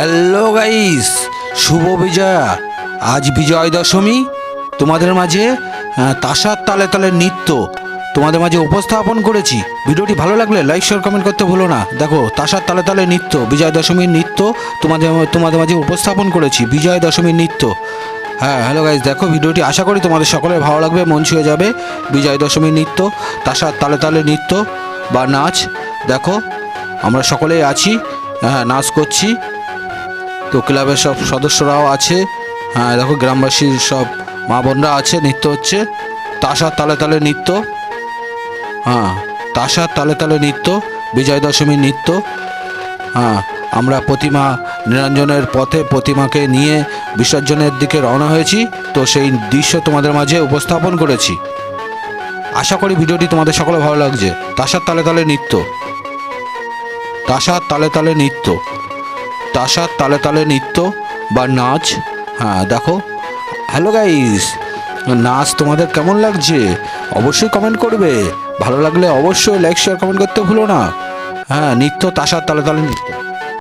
Hello guys শুভ বিজয়া। আজ বিজয় দশমী তোমাদের মাঝে তাসার তালে তালে নৃত্য তোমাদের মাঝে উপস্থাপন করেছি। ভিডিওটি ভালো লাগলে লাইক শেয়ার কমেন্ট করতে ভুলো না। দেখো, তাসার তালে তালে নৃত্য বিজয় দশমীর নৃত্য তোমাদের তোমাদের মাঝে উপস্থাপন করেছি বিজয় দশমীর নৃত্য। হ্যাঁ হ্যালো গাইস দেখো, ভিডিওটি আশা করি তোমাদের সকলের ভালো লাগবে, মন ছুঁয়ে যাবে। বিজয় দশমীর নৃত্য, তাসার তালে তালে নৃত্য বা নাচ। দেখো, আমরা সকলেই আছি হ্যাঁ নাচ করছি। তো ক্লাবের সব সদস্যরাও আছে। হ্যাঁ দেখো গ্রামবাসীর সব মা বোনরা আছে, নৃত্য হচ্ছে। তাসার তালে তালে নৃত্য। হ্যাঁ তাসার তালে তালে নৃত্য বিজয় দশমীর নৃত্য। হ্যাঁ আমরা প্রতিমা নিরঞ্জনের পথে প্রতিমাকে নিয়ে বিসর্জনের দিকে রওনা হয়েছি। তো সেই দৃশ্য তোমাদের মাঝে উপস্থাপন করেছি। আশা করি ভিডিওটি তোমাদের সকলে ভালো লাগছে। তাসার তালে তালে নৃত্য। তাসার তালে তালে নৃত্য। তাসার তালে তালে নৃত্য বা নাচ। হ্যাঁ দেখো। হ্যালো গাইস নাচ তোমাদের কেমন লাগছে? অবশ্যই কমেন্ট করবে। ভালো লাগলে অবশ্যই লাইক শেয়ার কমেন্ট করতে ভুলো না। হ্যাঁ নৃত্য তাসার তালে তালে নৃত্য।